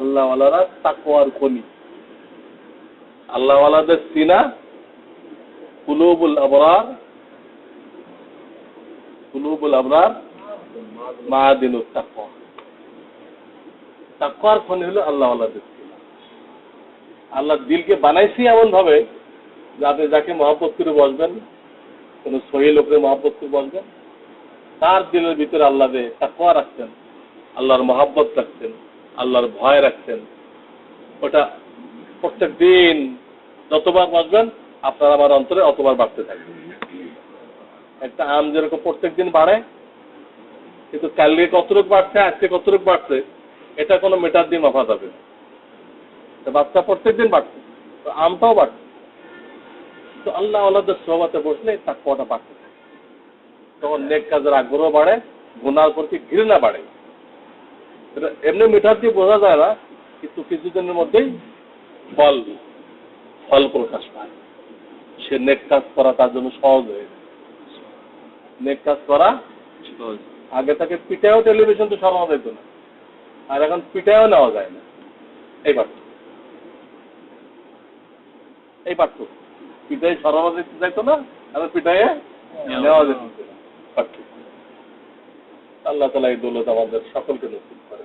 আল্লাহওয়ালারা তাকওয়ার খনি আল্লাহওয়ালাদের সিনা, কুলুবুল আবরার কুলুবুল আবরার মাদিনুত তাকওয়া। তাকওয়ার খনি হলো আল্লাহওয়ালাদের সিনা। আল্লাহ দিলকে বানাইছি এমন ভাবে যে আপনি যাকে মহব্বত করে বসবেন, কোন সহি লোকের মহব্বত করে বসবেন, তার দিলের ভিতরে আল্লাহ তাকওয়া রাখছেন, আল্লাহর মহাব্বত রাখছেন। আল্লাহর ভয় রাখছেন। ওটা প্রত্যেক দিন যতবার বাঁচবেন, আপনার আমার অন্তরে অতবার বাড়তে থাকবে। একটা আম যেরকম প্রত্যেক দিন বাড়ে, কিন্তু কালকে কতটুক বাড়ছে, আজকে কতটুক বাড়ছে, এটা কোনো মেটার দিয়ে মাফা যাবে। বাচ্চা প্রত্যেক দিন বাড়ছে, তো আমটাও বাড়ছে। তো আল্লাহ আল্লাহদের সোহবাতে বসলে তার কটা বাড়তে থাকে। তখন নেক কাজের আগ্রহ বাড়ে, গুনার প্রতি ঘৃণা বাড়ে। এমনি মিঠার দিয়ে বোঝা যায় না কিন্তু কিছুদিনের মধ্যেই ফল ফল প্রকাশ পায়। সে নেক কাজ করা তার জন্য সহজ হয়ে যায়। নেক কাজ করা আগে তাকে পিঠায়ও টেলিভিশন তো সরানো যেত না আর এখন পিঠায়ও নেওয়া যায় না। এই পার্থক্য। এই পার্থক্য। পিঠায় সরানো যেতে যাইতো না আর পিঠায় নেওয়া যেত আল্লাহ তালা এই দৌলত আমাদের সকলকে নসিব করে।